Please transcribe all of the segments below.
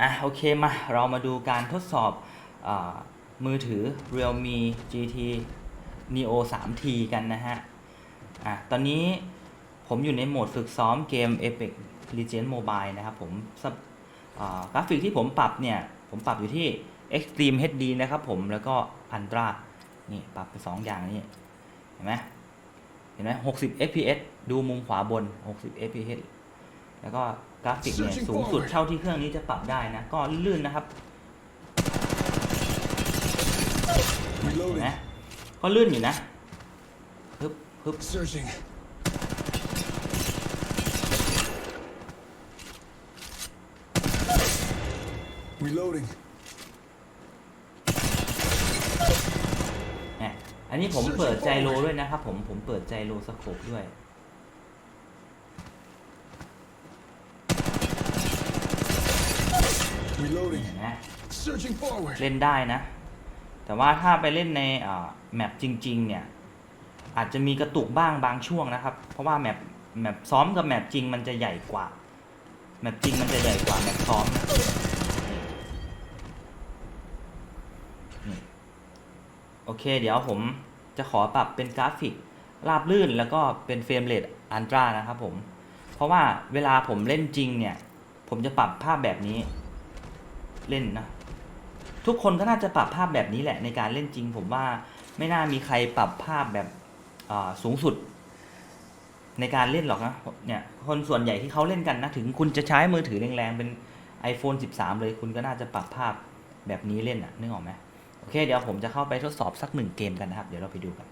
อะโอเคมาเรามาดูการทดสอบอมือถือ Realme GT Neo 3T กันนะฮะอะตอนนี้ผมอยู่ในโหมดฝึกซ้อมเกม Apex Legends Mobile นะครับผมกราฟิกที่ผมปรับเนี่ย ผมปรับอยู่ที่ Extreme HD นะครับผมแล้วก็ Ultra นี่ปรับไปสองอย่างนี่เห็นไหมเห็นไหม60 fps ดูมุมขวาบน 60 fps แล้วก็ ราฟิกเนี่ยสูงสุดเท่าที่เครื่องนี้จะปรับได้นะ ก็ลื่นนะครับเห็น Reloading. ไหมก็ลื่นอยู่นะฮึบฮึบ Searching. Reloading. เนี่ยอันนี้ผมเปิดใจโลด้วยนะครับผมผมเปิดใจโลสโคปด้วย Reloading. เห็ นไหม Searching forward. เล่นได้นะ แต่ว่าถ้าไปเล่นในอ่าแมปจริง ๆ เนี่ย อาจจะมีกระตุกบ้างบางช่วงนะครับ เพราะว่าแมปแมปซ้อมกับแมปจริงมันจะใหญ่กว่า แมปจริงมันจะใหญ่กว่าแมปซ้อมนะนี่นี่โอเค เดี๋ยวผมจะขอปรับเป็นกราฟิกราบลื่นแล้วก็เป็นเฟรมเรทอันตรานะครับผม เพราะว่าเวลาผมเล่นจริงเนี่ย ผมจะปรับภาพแบบนี้ เล่นนะ ทุกคนก็น่าจะปรับภาพแบบนี้แหละในการเล่นจริง ผมว่าไม่น่ามีใครปรับภาพแบบอ่าสูงสุด ในการเล่นหรอกนะเนี่ยคนส่วนใหญ่ที่เขาเล่นกันนะถึงคุณจะใช้มือถือแรงๆเป็น iPhone 13 เลยคุณก็น่าจะปรับภาพแบบนี้เล่นอะนึกออกไหมโอเค เดี๋ยวผมจะเข้าไปทดสอบสักหนึ่งเกมกันนะครับ เดี๋ยวเราไปดูกัน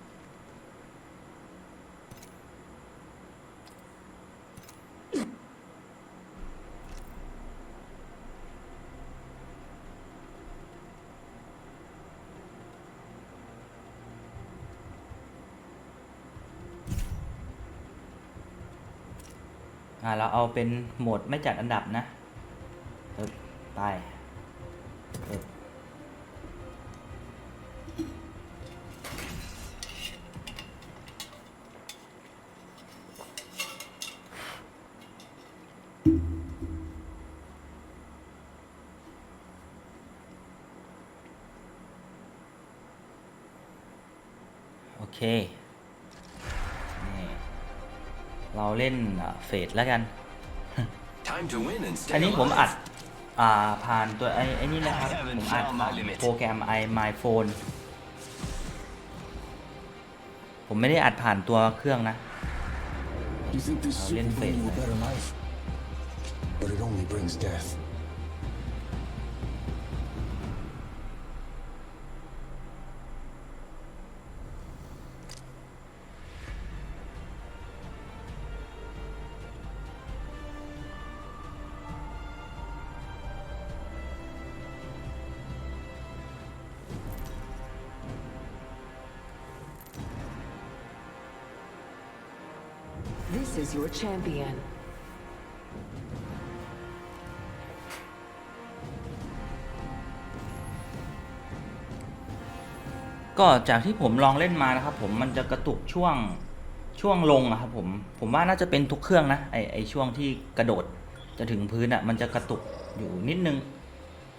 เราเอาเป็นโหมดไม่จัดอันดับนะไป เฟดแล้วกัน Time to win and อัน stay นี้ผม alive. อัดอ่าผ่านตัวไอ้ไอ้นี่นะครับ I haven't ผมอัด found my ผ่าน limit โปรแกรม i my phone ผมไม่ได้อัดผ่านตัวเครื่องนะ You think this I'll super end This is your champion. ก็จากที่ผมลองเล่นมานะครับ ผมมันจะกระตุกช่วงช่วงลงอะครับผมผมว่าน่าจะเป็นทุกเครื่องนะไอไอช่วงที่กระโดดจะถึงพื้นอะมันจะกระตุกอยู่นิดนึง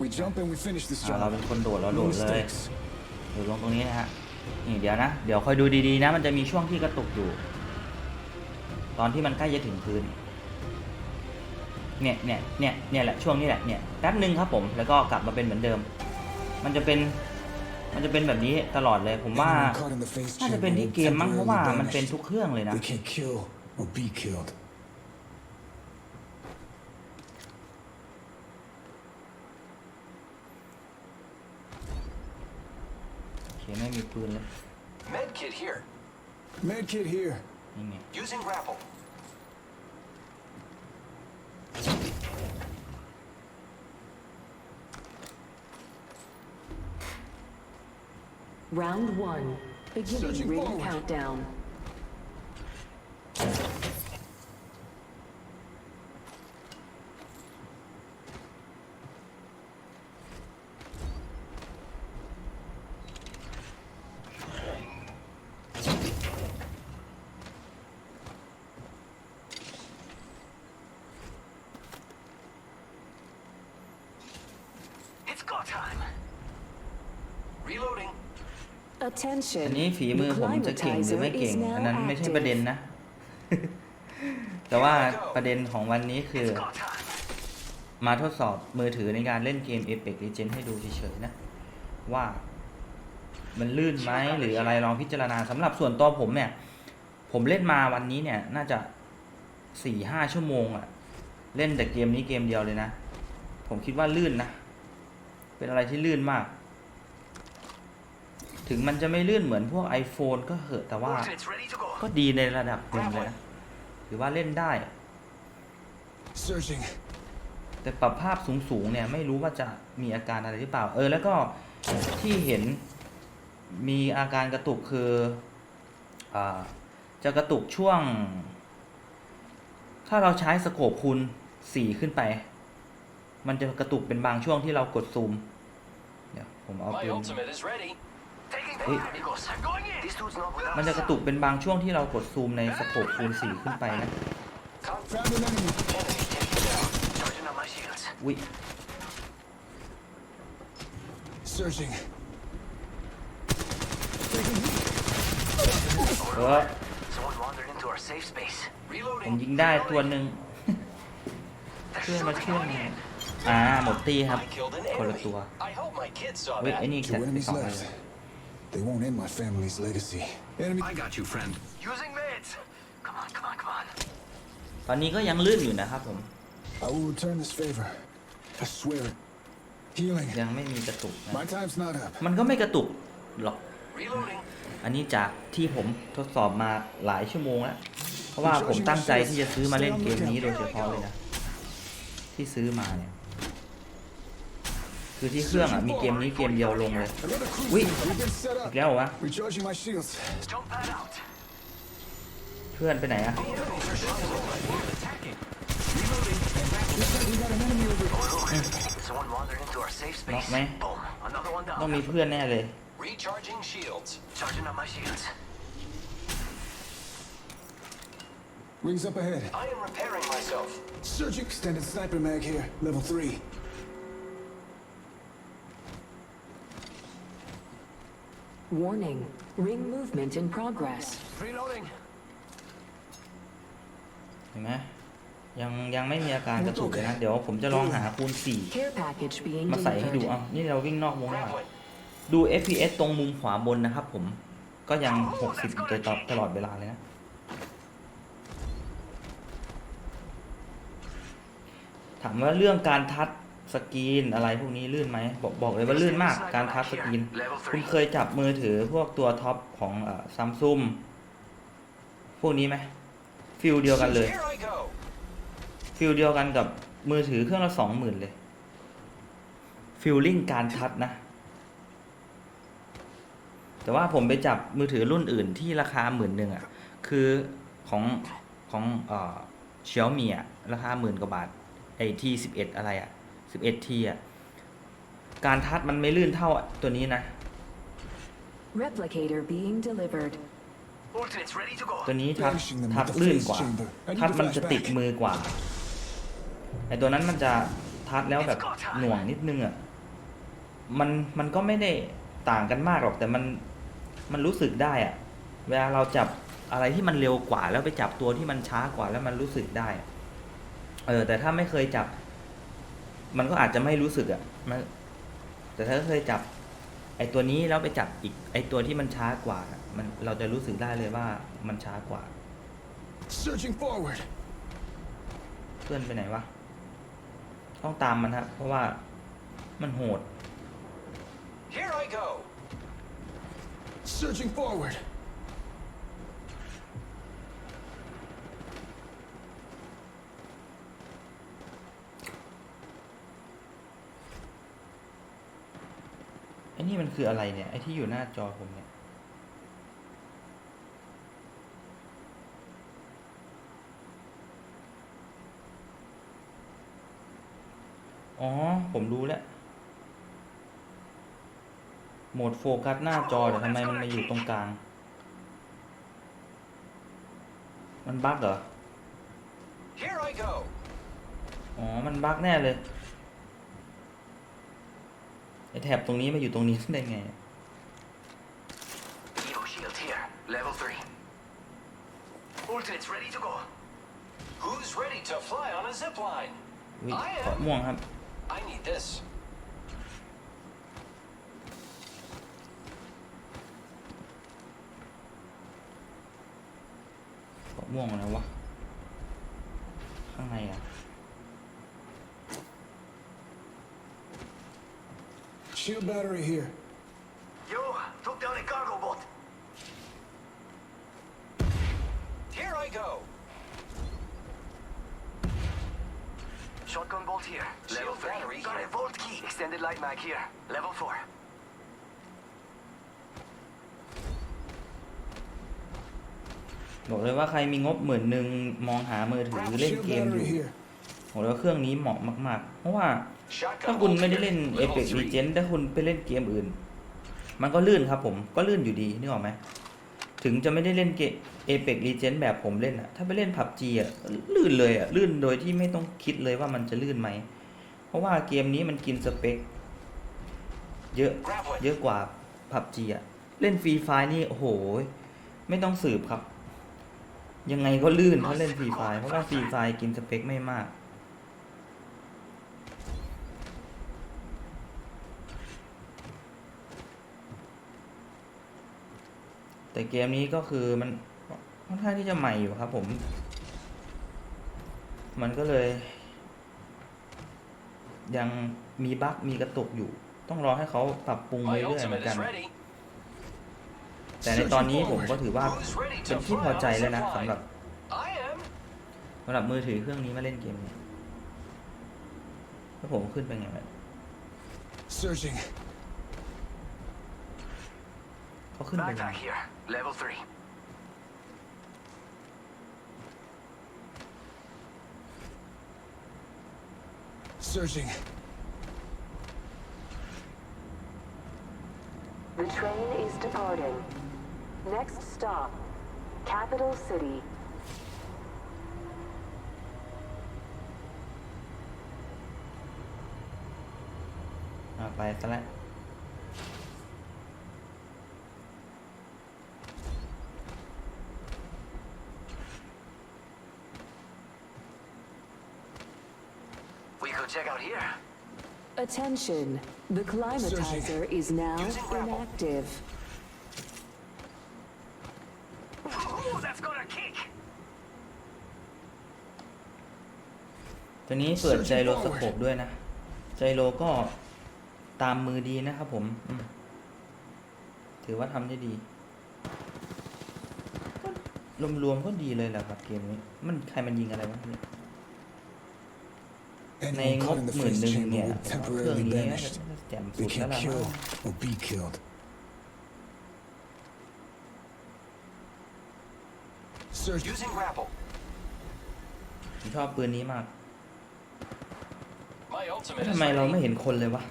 We jump and we finish this อ่าเรา job. เป็นคนโดดเราโด No ดเลย mistakes. โดดลงตรงนี้นะฮะนี่เดี๋ยวนะ เดี๋ยวคอยดูดีๆนะ มันจะมีช่วงที่กระตุกอยู่ ตอนที่มันใกล้จะถึงพื้น เนี่ยเนี่ยเนี่ยเนี่ยแหละช่วงนี้แหละเนี่ยแป๊บหนึ่งครับผมแล้วก็กลับมาเป็นเหมือนเดิม มันจะเป็นมันจะเป็นแบบนี้ตลอดเลย ผมว่า Anyone caught in the face น่าจะ chamber เป็นที่ will เกมมั้งเพราะว่า temporarily มันเป็น vanish. ทุกเครื่องเลยนะ We can kill or be killed. โอเคไม่มีปืนเลย Med kit here. Med kit here. นี่ไง Using grapple. Round one. Beginning Searching ring forward. countdown. Go time. Reloading. Attention. อันนี้ฝีมือ The ผมจะเก่งหรือไม่เก่ง climatizer is now อันนั้นไม่ใช่ active. ประเด็นนะ แต่ว่าประเด็นของวันนี้คือ Go time. มาทดสอบมือถือในการเล่นเกม Apex Legends ให้ดูเฉยๆนะ ว่า มันลื่นไหมหรืออะไรลองพิจารณาสำหรับส่วนตัวผมเนี่ย ผมเล่นมาวันนี้เนี่ย น่าจะสี่ห้าชั่วโมงอะเล่นแต่เกมนี้เกมเดียวเลยนะ ผมคิดว่าลื่นนะ เป็นอะไรที่ลื่นมาก ถึงมันจะไม่ลื่นเหมือนพวก iPhone ก็เหอะแต่ว่า ก็ดีในระดับหนึ่งเลยนะถือว่าเล่นได้ แต่ปรับภาพสูงๆเนี่ยไม่รู้ว่าจะมีอาการอะไรหรือเปล่า เออแล้วก็ที่เห็นมีอาการกระตุกคืออจะกระตุกช่วง ถ้าเราใช้สโคปคูณสี่ขึ้นไป มันจะกระตุกเป็นบางช่วงที่เรากดซูม เดี๋ยวผมเอา My ปืน ultimate is ready. Taking Ui. fire, amigos. I'm going in. This dude's not without มันจะกระตุกเป็นบางช่วงที่เรากดซูมในสโคปคูณสี่ขึ้นไปนะ Found an enemy. Enemy taken down. Charging on my shields. วิ Searching. เออ Someone wandered into our safe space. ผม Reloading. ยิงได้ตัวหนึ่ง There's เพื่อนมา something เชื่อ going ม in. อ่าหมดตีครับ I killed an คนละ enemy. ตัว I hope my kids saw เฮ้ยไอ้ that. นี่แค Two ทไป enemies สองเลย left. They won't end my family's legacy. Enemy. I got you, friend. Using meds. Come on, come on, come on. ตอนนี้ก็ยังลื่นอยู่นะครับผม I will return this favor. I swear it. Healing. ยังไม่มีกระตุกนะ My time's not up. มันก็ไม่กระตุกหรอก Reloading. อันนี้จากที่ผมทดสอบมาหลายชั่วโมงแล้ว เพราะว่าผมตั้งใจที่จะซื้อมาเล่นเกมนี้โดยเฉพาะเลยนะ ที่ซื้อมาเนี่ย คือที่เครื่องอะมีเกมนี้เกมเดียวลงเลย Another cruise Wait. missile. We've been set อี up. กแล้วเหรอวะ Recharging my shields. Let's jump that out. เพื่อนไปไหนอะ Looks like we got an enemy over Someone wandered into our safe space. Knock me. Boom. Another one ต้อง down. มีเพื่อนแน่เลย Recharging shields. Charging on my shields. Rings up ahead. I am repairing myself. Searching. Extended sniper mag here. Level 3. Warning. Ring movement in progress. Reloading. เห็นไหมยังยังไม่มีอาการกระตุกเลยนะ เดี๋ยวผมจะลองหาคูณสี่ Care package being มาใส่ให้ดู delivered. เอานี่เราวิ่งนอกวงแล้ว Grappling. ดู FPS ตรงมุมขวาบนนะครับผมก็ยัง 60อยู่ตลอดตลอดเวลาเลยนะ ถามว่าเรื่องการทัช สกรีนอะไรพวกนี้ลื่นไหมบอกบอกเลยว่าลื่นมากการทัชสกรีน คุณเคยจับมือถือพวกตัวท็อปของซัมซุงพวกนี้ไหมฟิลเดียวกันเลย Here I go. ฟิลเดียวกันกับมือถือเครื่องละสองหมื่นเลย ฟิลลิ่งการทัชนะ แต่ว่าผมไปจับมือถือรุ่นอื่นที่ราคาหมื่นหนึ่งอะ คือของของเอ่อเชียวมีอะราคาหมื่นกว่าบาทไอทีสิบเอ็ดอะไรอะ สิบเอ็ดทีอะ การทัชมันไม่ลื่นเท่าตัวนี้นะ Replicator being delivered. Ultimate's ready to go. ตัวนี้ทัช Finishing them ทัช with the ลื่น phase กว่า chamber. I need ทัช to มันจะ flash ติด back. มือกว่าไอตัวนั้นมันจะทัชแล้วแบบหน่วงนิดนึงอะมันมันก็ไม่ได้ต่างกันมากหรอกแต่มันมันรู้สึกได้อะ เวลาเราจับอะไรที่มันเร็วกว่า แล้วไปจับตัวที่มันช้ากว่าแล้วมันรู้สึกได้อะเออแต่ถ้าไม่เคยจับ มันก็อาจจะไม่รู้สึกอะมัน แต่ถ้าเคยจับ ไอตัวนี้แล้วไปจับอีก ไอตัวที่มันช้ากว่า มันเราจะรู้สึกได้เลยว่ามันช้ากว่า Searching forward. เพื่อนไปไหนวะ ต้องตามมันฮะ เพราะว่ามันโหด Here I go. Searching forward. นี่มันคืออะไรเนี่ย ไอ้ที่อยู่หน้าจอผมเนี่ย อ๋อ ผมรู้แล้ว โหมดโฟกัสหน้าจอแต่ทำไมมันมาอยู่ตรงกลาง มันบั๊กเหรอ Here I go. อ๋อ มันบั๊กแน่เลยไอ แถบตรงนี้มาอยู่ตรงนี้ได้ไง Evo shield here. Level 3. Ultimate's ready to go. Who's ready to fly on a zip line? วิ I เกาะ am. ม่วงครับ I need this. เกาะม่วงอะไรวะข้างในอะ Shield battery here. Yo, took down a cargo boat. Here I go. Shotgun bolt here. Shield Level 3. battery Got here. a volt key. Extended light mag here. Level 4. บอกเลยว่าใครมีงบหมื่นหนึ่งมองหามือถือเล่น Shield เกมอยู่ battery here. บอกเลยว่าเครื่องนี้เหมาะมาก ๆ เพราะว่า Shotgun ถ้าคุณไม่ได้เล่น Level Apex. l e g e n d ถ้าคุณไปเล่นเกมอื่น มันก็ลื่นครับผมก็ลื่นอยู่ดีนึกออกไหมถึงจะไม่ได้เล่นเกม a p e x l e g e n d แบบผมเล่นอะถ้าไปเล่น PUBG อะลื่นเลยอะลื่นโดยที่ไม่ต้องคิดเลยว่ามันจะลื่นไหม เพราะว่าเกมนี้มันกินสเปค เยอะเยอะกว่า PUBG อะเล่นฟรีไฟนี่โอ้โห ไม่ต้องสืบครับ ยังไงก็ลื่นถ้าเล่นฟรีไฟเพราะว่าฟรีไฟกินสเปคไม่มาก แต่เกมนี้ก็คือมันค่อนข้างที่จะใหม่อยู่ครับผม มันก็เลย ยังมีบั๊กมีกระตุกอยู่ ต้องรอให้เขาปรับปรุง My เรื่อยๆเหมือ ultimate นกัน is ready. แต่ในตอนนี้ผมก็ถือว่า Who's ready เป็น to ที่ fly พอ on ใจ a แล้ว zip นะ line? สำหรับ I am. สำหรับมือถือเครื่องนี้มาเล่นเกมนี้แล้วผมขึ้นไปไงวะ Searching. เขาขึ้นไปไง Backpack here. Level 3. Searching. The train is departing. Next stop, Capital City. อ่าไปซะแล้ว out here. Attention, the climatizer is now Using grapple. inactive. Ooh, that's got a kick. ตัวนี้เปิดไจโรสโคปด้วยนะ ไจโรก็ตามมือดีนะครับผมอืมถือว่าทำได้ดี ก็รวมๆก็ดีเลยแหละครับเกมนี้ มันใครมันยิงอะไรวะเนี่ย ใน Anyone ง caught บ in the หมื่น phase หนึ่ง chamber เนี่ย will เครื่อง temporarily นี้น่า banished. จะแจ่มสุ They ดแล้ว can ล่ะ kill มั้ง or be killed. Search. Using grapple. ผมชอบปืนนี้มาก My แล้ว ultimate ทำ is ไมเราไม่ ready. เห็นคนเลยวะ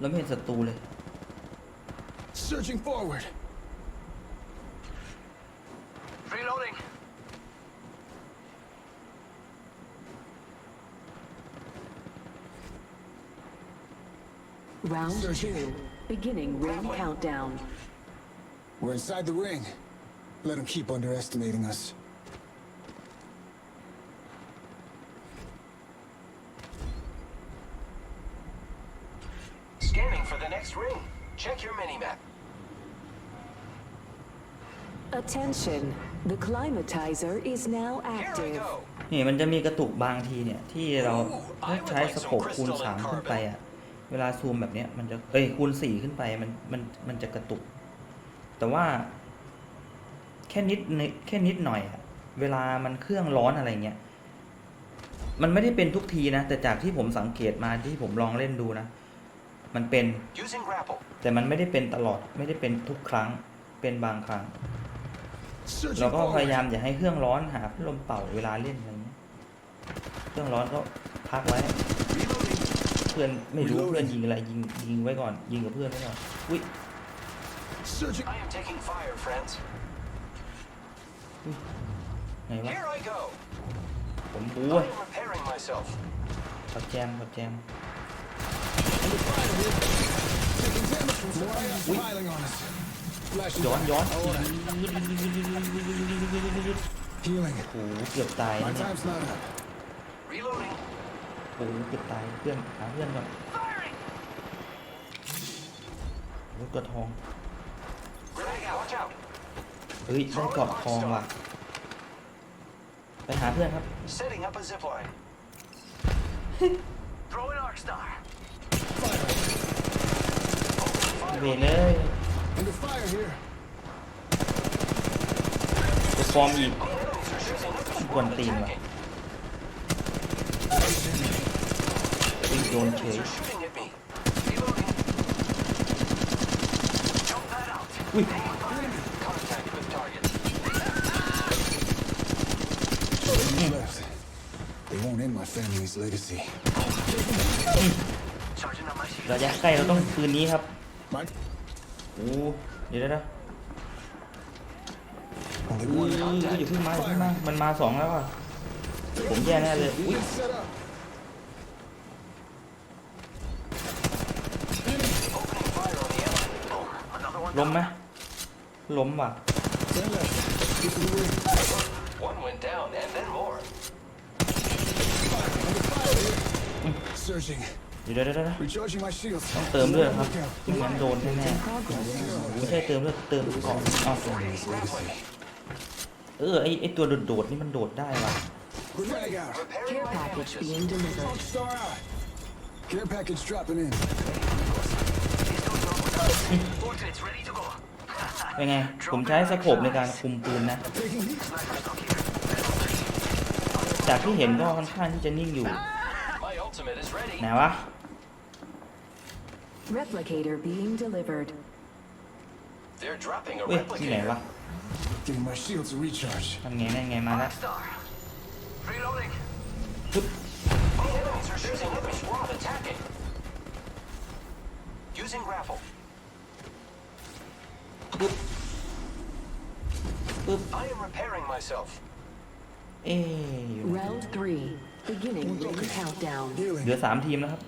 เราไม่เห็นศัตรูเลย Searching forward. Round Searching. two, beginning ring Grapple. countdown. We're inside the ring. Let them keep underestimating us. Scanning for the next ring. Check your mini-map. Attention, the climatizer is now Here I active. go. นี่มันจะมีกระตุกบางทีเนี่ย ที่เราถ้าใช้สโคปคูณสามขึ้นไปอ่ะ เวลาซูมแบบเนี้ยมันจะเอ้ยคูณสี่ขึ้นไปมันมันมันจะกระตุก แต่ว่า แค่นิดนิดแค่นิดหน่อยอะเวลามันเครื่องร้อนอะไรเงี้ยมันไม่ได้เป็นทุกทีนะ แต่จากที่ผมสังเกตมาที่ผมลองเล่นดูนะ มันเป็น Using grapple. แต่มันไม่ได้เป็นตลอดไม่ได้เป็นทุกครั้งเป็นบางครั้ง Searching เราก็พยายาม forward. อย่าให้เครื่องร้อนหาพัดลมเป่าเวลาเล่นอะไรเงี้ยเครื่องร้อนก็พักไว้เพื่อนไม่รู้ Reloading เพื่อนยิงอะไรยิงยิงไว้ก่อนยิงกับเพื่อนไว้ก่อนอุ้ย Searching. I am taking fire, friends. ไงวะ Here I go. ผมบู I เว้ย am repairing myself. ขอแจมขอแจม Under fire here. Taking damage from some enemies piling on us. Flashing ย้อน back. ย้อน Healing. โอ้โหเกือบตาย My นะเนี่ย time's not up. Reloading. โอ้โหเกือบตายเพื่อนหาเพื่อนก่อน Firing! รถกระทอง Grenade out. Watch out. เฮ้ยได้เกาะทองว่ะ ไปหาเพื่อนครับ Setting up a zip line. Throwing Arc Star. Fire. เวรเลย Under fire here. ตัวฟอร์มอีก Enemies are shooting at me. กวนตีนว่ะ Attacking. วิ่งโดนเฉย Enemies are shooting at me. Reloading. Jump that out. อุ้ย Contact with target. Left. They won't end my family's legacy. Charging on my shield. ระยะใกล้เราต้องปืนนี้ครับ My โอ้เดี๋ยวเดี๋ยวเดี๋ยว only อุ้ย one อย่าเพิ่งมาอย่าเพิ่งมา มันมาสองแล้วอะผมแย่แน่เลยอุ้ย Get set up. Opening fire on the enemy. Boom. Another one ล้ม down. ไหมล้มว่ะ Ten left. Get to the ring. One went down and then more. Fire. Under fire here. Surging. เดี๋ยวเดี๋ยวเดี๋ยวเดี๋ยว Recharging my shields. ต้องเติมเลือดครับ Look out. ไม่งั้นโดนแน่ Progress. ๆไม่ใช่เติมเลือดเติมเกาะอ้าว Family's legacy. เออไอไอตัวโดดๆนี่มันโดดได้ว่ะ Grenade out. Repairing Care my package damages. being delivered. Arc Star out. Care package dropping in. เป็นไง ผมใช้สโคปในการคุมปืนนะ Taking heat. Sniper stock here. จากที่เห็นก็ค่อนข้างที่จะนิ่งอยู่ My ultimate is ready. ไหนวะ Replicator being delivered. They're dropping a เว้ยที่ไหน replicator. วะ Getting my shields to recharge. ทำไงได้ไงมาแล้ว Arc Star. Reloading. ปึ๊บ The enemies are shooting at me. Squad attacking. Using grapple. ปึ๊บปึ๊บ I am repairing myself. เอ๊ะอยู่ไหน Round three. Beginning ring countdown. เห Healing. ลือสามทีมแล้วครับ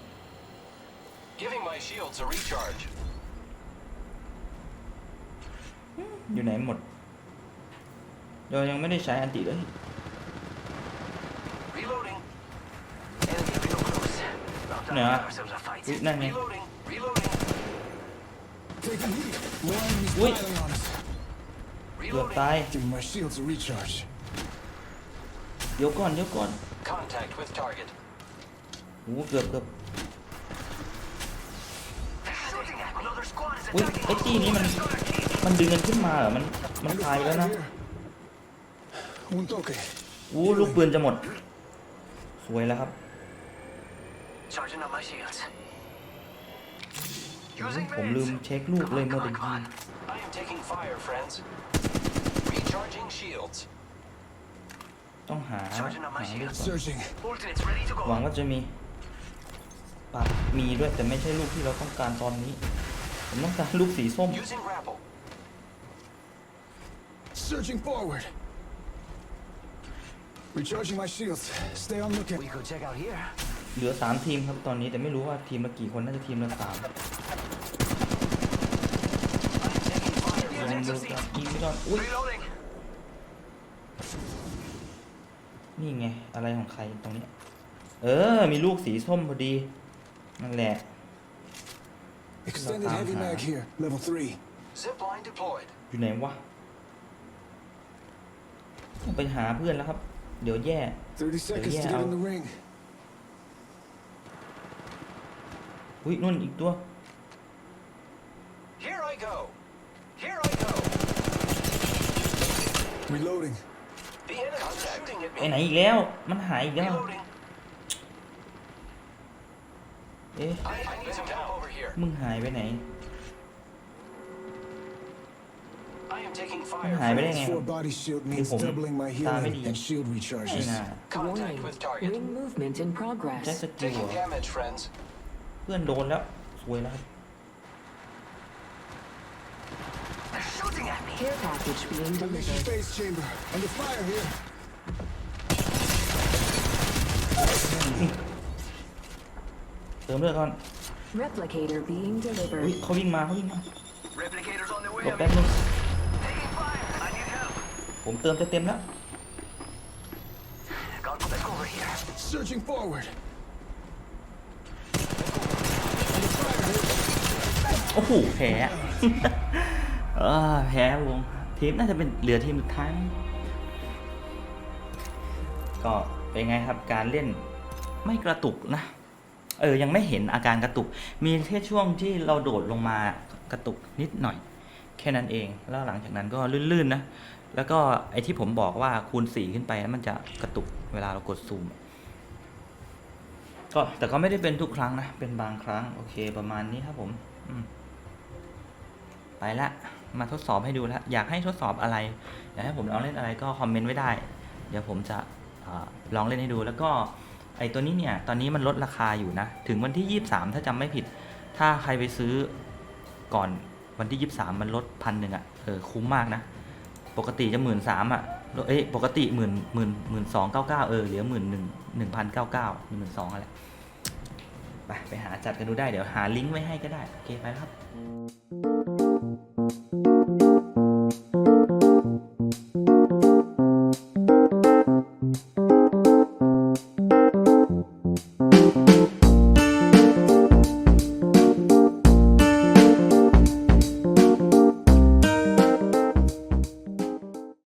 Giving my shields a recharge. อยู่ไหนหมดเรายังไม่ได้ใช้อันติเลย Reloading. Enemy real close. About to Nah. have ourselves a fight. อุ๊ยนั่นไง Reloading. Reloading. Taking heat. More enemies Wait. piling on us. เกือบ Reloading. ตาย Giving my shields a recharge. เดี๋ยวก่อนเดี๋ยวก่อน Contact with target. โอ้โหเกือบเกือบ They're shooting at me. Another squad is อุ้ย attacking. ไอ้ตีนี้มัน มันดึงกันขึ้นมาเหรอ มัน มัน Under ตายแล้ว fire นะ here. Un toque. อู้ลูกปืนจะหมด สวยแล้วครับ Charging on my shields. ผมลืม meds. เช็คลูกเลยเมื่อ Come ตะ on, come กี้ on. I am taking fire, friends. Recharging shields. ต้องหา Charging on my หาลูก shields. ก่อน Surging. Portrait's ready to หวัง go. ว่าจะมีปากมีด้วยแต่ไม่ใช่ลูกที่เราต้องการตอนนี้ ผมต้องการลูกสีส้ม Using grapple. Surging forward. Recharging my shields. Stay on lookout. We could check out here. เหลือสามทีมครับตอนนี้แต่ไม่รู้ว่าทีมละกี่คนน่าจะทีมละสาม I'm taking fire, ยิง friends. ดูกันยิงไม่โดนอุ้ย Reloading. นี่ไง อะไรของใครตรงนี้ เออ มีลูกสีส้มพอดี นั่นแหละ Extended heavy mag here. Level 3. Zip line deployed. อยู่ไหนวะต้องไปหาเพื่อนแล้วครับ เดี๋ยวแย่30 seconds to yeah, get in I'll- the ring. อุ้ยนู่นอีกตัว Here I go. Here I go. Reloading. The enemy is shooting at ไปไหน me. อีกแล้ว มันหายอีกแล้ว Reloading. เอ๊ะ I, I need some help over here. มึงหายไปไหน I am taking มัน fire. หายไปได้ friends. ไงครับ Four body shield means ผม doubling my ตาไม่ healing ดี and shield ไม่ recharges. น่า Contact Warning. with target. Ring movement in ใช้ progress. สกิล Taking เหรอ damage, friends. เพื่อนโดนแล้ว สวยแล้วครับ They're shooting at me. Care package being Unleashing delivered. phase chamber. Under fire here. เติมเลือดก่อน Replicator being อุ้ย delivered. เขาวิ่งมาเขาวิ่งมา Replicators on the หล way. บแป๊บนึง Taking fire. I need help. ผมเติมจะเต็มแล้ว Got the over here. Searching forward. Under fire here. โอ้โหแพ้เออแพ้วงทีมน่าจะเป็นเหลือทีมสุดท้ายมั้งก็เป็นไงครับการเล่นไม่กระตุกนะเออยังไม่เห็นอาการกระตุก มีแค่ช่วงที่เราโดดลงมากระตุกนิดหน่อย แค่นั้นเอง แล้วหลังจากนั้นก็ลื่นๆนะ แล้วก็ไอที่ผมบอกว่าคูณสี่ขึ้นไปแล้วมันจะกระตุกเวลาเรากดซูม ก็แต่ก็ไม่ได้เป็นทุกครั้งนะ เป็นบางครั้ง โอเคประมาณนี้ครับผม อืม ไปละมาทดสอบให้ดูแล้วอยากให้ทดสอบอะไร อยากให้ผมลองเล่นอะไรก็คอมเมนต์ไว้ได้ เดี๋ยวผมจะอลองเล่นให้ดูแล้วก็ไอตัวนี้เนี่ย ตอนนี้มันลดราคาอยู่นะ ถึงวันที่ 23 ถ้าจำไม่ผิด ถ้าใครไปซื้อก่อนวันที่ 23 มันลดพันหนึ่งอะเออ คุ้มมากนะ ปกติจะหมื่นสามอะ เอ้ย ปกติหมื่นหมื่นหมื่นสองเก้าเก้าเออ เหลือหมื่นหนึ่งหนึ่งพันเก้าเก้าหมื่นสองอะไร ไป ไปหาจัดกันดูได้ เดี๋ยวหาลิงก์ไว้ให้ก็ได้ โอเค ไปครับ